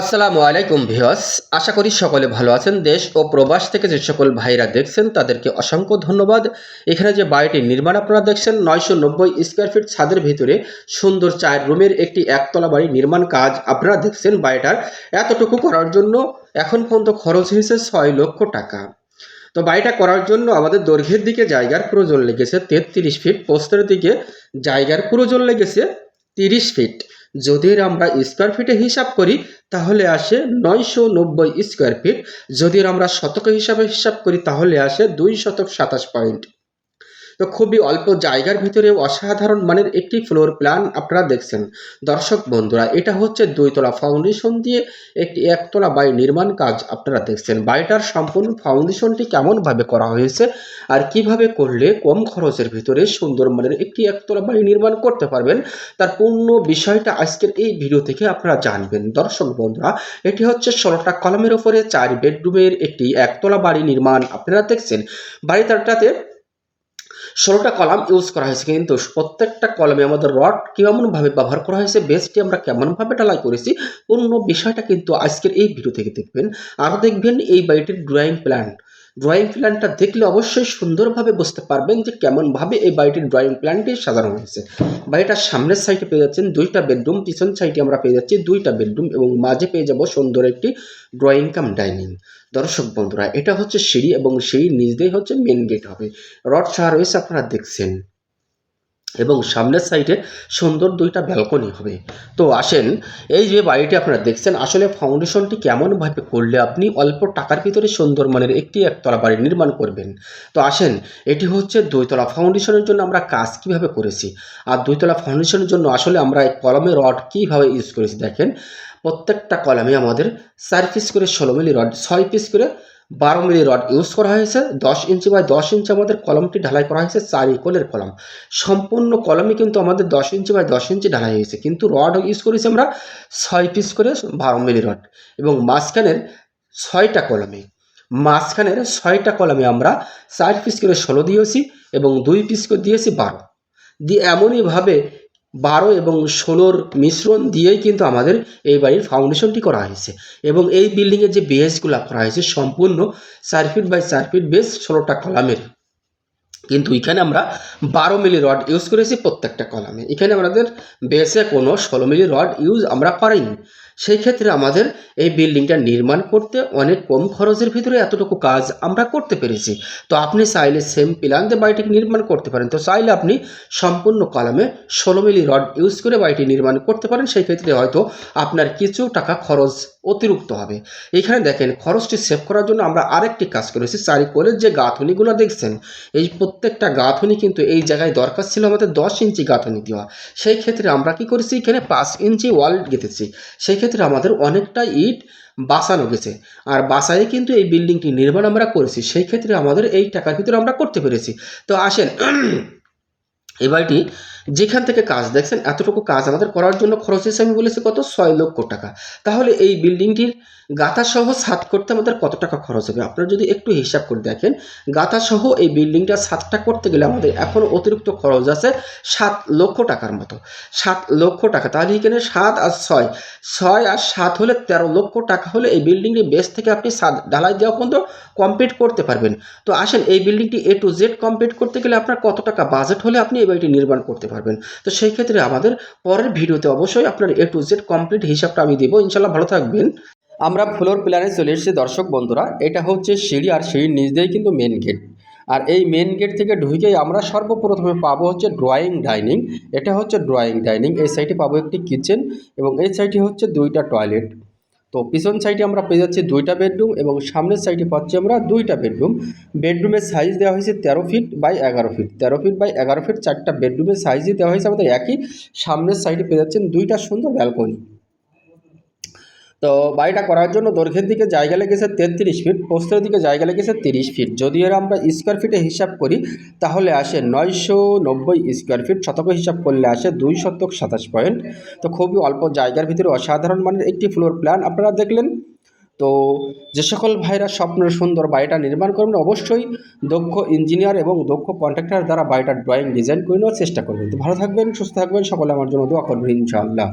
আসসালামু আলাইকুম ভিওস আশা করি সকলে ভালো আছেন। দেশ ও প্রবাস থেকে যে সকল ভাইরা দেখছেন, তাদেরকে অসংখ্য ধন্যবাদ। এখানে যে বাড়িটির নির্মাণ আপনারা দেখছেন, নয়শো নব্বই স্কোয়ার ফিট ছাদের ভিতরে সুন্দর চার রুমের একটি একতলা বাড়ি নির্মাণ কাজ আপনারা দেখছেন বাড়িটার। এতটুকু করার জন্য এখন পর্যন্ত খরচ হয়েছে ছয় লক্ষ টাকা। তো বাড়িটা করার জন্য আমাদের দৈর্ঘ্যের দিকে জায়গার প্রয়োজন লেগেছে তেত্রিশ ফিট পোস্তের দিকে জায়গার প্রয়োজন লেগেছে তিরিশ ফিট। যদি আমরা স্কোয়ার ফিটে হিসাব করি, তাহলে আসে নয়শো নব্বই স্কোয়ার ফিট যদি আমরা শতক হিসাবে হিসাব করি, তাহলে আসে দুই শতক সাতাশ পয়েন্ট তো খুবই অল্প জায়গার ভিতরে অসাধারণ মানের একটি ফ্লোর প্ল্যান আপনারা দেখছেন। দর্শক বন্ধুরা, এটা হচ্ছে দুইতলা ফাউন্ডেশন দিয়ে একটি একতলা বাড়ি নির্মাণ কাজ আপনারা দেখছেন। বাড়িটার সম্পূর্ণ ফাউন্ডেশনটি কেমনভাবে করা হয়েছে আর কীভাবে করলে কম খরচের ভিতরে সুন্দর মানের একটি একতলা বাড়ি নির্মাণ করতে পারবেন, তার পূর্ণ বিষয়টা আজকের এই ভিডিও থেকে আপনারা জানবেন। দর্শক বন্ধুরা, এটি হচ্ছে ষোলোটা কলমের ওপরে চার বেডরুমের একটি একতলা বাড়ি নির্মাণ আপনারা দেখছেন। বাড়িটাতে ষোলোটা কলাম ইউজ করা হয়েছে কিন্তু প্রত্যেকটা কলমে আমাদের রড কেমনভাবে ব্যবহার করা হয়েছে বেসটি আমরা কেমনভাবে ঢালাই করেছি অন্য বিষয়টা কিন্তু আজকের এই ভিডিও থেকে দেখবেন। আরও দেখবেন এই বাড়িটির ড্রয়িং প্ল্যান ড্রয়িং প্ল্যানটা দেখলে অবশ্যই সুন্দরভাবে বুঝতে পারবেন যে কেমনভাবে এই বাড়িটির ড্রয়িং প্ল্যানটি সাজানো হয়েছে। বাড়িটার সামনের সাইডে পেয়ে যাচ্ছেন দুইটা বেডরুম পিছন সাইডে আমরা পেয়ে যাচ্ছি দুইটা বেডরুম এবং মাঝে পেয়ে যাব সুন্দর একটি ড্রয়িং কাম ডাইনিং দর্শক বন্ধুরা, এটা হচ্ছে সিঁড়ি এবং সিঁড়ির নিচ দিয়ে হচ্ছে মেন গেট হবে। রড ছাড়া রয়েছে, আপনারা দেখছেন। এবং সামনের সাইডে সুন্দর দুইটা ব্যালকনি হবে। তো আসেন, এই যে বাড়িটি আপনারা দেখছেন, আসলে ফাউন্ডেশনটি কেমনভাবে করলে আপনি অল্প টাকার ভিতরে সুন্দর মানের একটি একতলা বাড়ি নির্মাণ করবেন? তো আসেন, এটি হচ্ছে দুইতলা ফাউন্ডেশনের জন্য আমরা কাজ কীভাবে করেছি? আর দুইতলা ফাউন্ডেশনের জন্য আসলে আমরা কলমে রড কীভাবে ইউজ করেছি দেখেন, প্রত্যেকটা কলমে আমাদের চার পিস করে ষোলো মিলি রড ছয় পিস করে বারো মিলি রড ইউজ করা হয়েছে। দশ ইঞ্চি বাই দশ ইঞ্চি আমাদের কলমটি ঢালাই করা হয়েছে চার ইকোলের কলম। সম্পূর্ণ কলমে কিন্তু আমাদের দশ ইঞ্চি বাই দশ ইঞ্চি ঢালাই হয়েছে। কিন্তু রড ইউজ করেছি আমরা ছয় পিস করে বারো মিলি রড এবং মাঝখানের ছয়টা কলমে। মাঝখানের ছয়টা কলমে আমরা চার পিস করে ষোলো দিয়েছি এবং দুই পিস করে দিয়েছি বারো। দিয়ে এমনইভাবে বারো এবং ষোলোর মিশ্রণ দিয়েই কিন্তু আমাদের এই বাড়ির ফাউন্ডেশনটি করা হয়েছে। এবং এই বিল্ডিংয়ের যে বেসগুলো করা হয়েছে সম্পূর্ণ চার ফিট বাই চার ফিট বেস ষোলোটা কলামের। কিন্তু এখানে আমরা বারো মিলি রড ইউজ করেছি প্রত্যেকটা কলামে। এখানে আমাদের বেসে কোনো ষোলো মিলি রড ইউজ আমরা করিনি সেই ক্ষেত্রে আমাদের এই বিল্ডিংটা নির্মাণ করতে অনেক কম খরচের ভিতরে এতটুকু কাজ আমরা করতে পেরেছি। তো আপনি চাইলে সেম প্ল্যান দিয়ে বাড়িটিকে নির্মাণ করতে পারেন। তো চাইলে আপনি সম্পূর্ণ কলামে ষোলো মিলি রড ইউজ করে বাড়িটি নির্মাণ করতে পারেন। সেই ক্ষেত্রে হয়তো আপনার কিছু টাকা খরচ অতিরিক্ত হবে। এখানে দেখেন, খরচটি সেভ করার জন্য আমরা আরেকটি কাজ করেছি। চারিকোলের যে গাঁথনিগুলো দেখছেন, এই প্রত্যেকটা গাঁথনি কিন্তু এই জায়গায় দরকার ছিল আমাদের দশ ইঞ্চি গাঁথনি দেওয়া। সেই ক্ষেত্রে আমরা কি করেছি? এখানে পাঁচ ইঞ্চি ওয়াল গেঁথেছি। সেই ক্ষেত্রে আমাদের অনেকটা ইট বাঁচানো গেছে। আর বাসায় কিন্তু এই বিল্ডিংটি নির্মাণ আমরা করেছি, সেই ক্ষেত্রে আমাদের এই টাকার ভিতরে আমরা করতে পেরেছি। তো আসেন এই বাড়িটি যেখান থেকে কাজ দেখছেন, এতটুকু কাজ আমাদের করার জন্য খরচ হিসেবে আমি বলেছি কত? ছয় লক্ষ টাকা। তাহলে এই বিল্ডিংটির গাথা সহ ছাদ করতে আমাদের কত টাকা খরচ হবে? আপনারা যদি একটু হিসাব করে দেখেন গাথা সহ এই বিল্ডিংটা ছাদটা করতে গেলে আমাদের এখন অতিরিক্ত খরচ আছে সাত লক্ষ টাকার মতো। সাত লক্ষ টাকা, তাহলে এখানে সাত আর ছয়। ছয় আর সাত হলে তেরো লক্ষ টাকা হলে এই বিল্ডিংটি বেস থেকে আপনি ছাদ ঢালাই দেওয়া পর্যন্ত কমপ্লিট করতে পারবেন। তো আসেন, এই বিল্ডিংটি এ টু জেড কমপ্লিট করতে গেলে আপনার কত টাকা? বাজেট হলে আপনি এই বাড়িটি নির্মাণ করতে পারবেন। তো সেই ক্ষেত্রে আমাদের পরের ভিডিওতে অবশ্যই আপনার এ টু জেড কমপ্লিট হিসাবটা আমি দেবো। ইনশাল্লাহ ভালো থাকবেন। আমরা ফ্লোর প্ল্যানে চলে এসেছি দর্শক বন্ধুরা। এটা হচ্ছে সিঁড়ি আর সিঁড়ির নিচ দিয়েই কিন্তু মেন গেট আর এই মেন গেট থেকে ঢুকেই আমরা সর্বপ্রথমে পাবো হচ্ছে ড্রয়িং ডাইনিং এটা হচ্ছে ড্রয়িং ডাইনিং এই সাইডে পাবো একটি কিচেন এবং এই সাইডে হচ্ছে দুইটা টয়লেট তো পিছন সাইডে আমরা পেয়ে যাচ্ছি দুইটা বেডরুম এবং সামনের সাইডে পাচ্ছি আমরা দুইটা বেডরুম বেডরুমের সাইজ দেওয়া হয়েছে তেরো ফিট বাই এগারো ফিট তেরো ফিট বাই এগারো ফিট চারটা বেডরুমের সাইজই দেওয়া হয়েছে আমাদের একই। সামনের সাইডে পেয়ে যাচ্ছেন দুইটা সুন্দর ব্যালকনি তো বাড়িটা করার জন্য দৈর্ঘ্যের দিকে জায়গা লেগেছে তেত্রিশ ফিট পোস্তের দিকে জায়গা লেগেছে তিরিশ ফিট যদি এর আমরা স্কোয়ার ফিটে হিসাব করি, তাহলে আসে নয়শো নব্বই স্কোয়ার ফিট শতক হিসাব করলে আসে দুই শতক সাতাশ পয়েন্ট তো খুবই অল্প জায়গার ভিতরে অসাধারণ মানের একটি ফ্লোর প্ল্যান আপনারা দেখলেন। তো যে সকল ভাইরা স্বপ্নের সুন্দর বাড়িটা নির্মাণ করবেন, অবশ্যই দক্ষ ইঞ্জিনিয়ার এবং দক্ষ কন্ট্রাক্টর দ্বারা বাড়িটার ড্রয়িং ডিজাইন করে নেওয়ার চেষ্টা করবেন। তো ভালো থাকবেন, সুস্থ থাকবেন, সকলে আমার জন্য দোয়া করবেন, ইনশাআল্লাহ।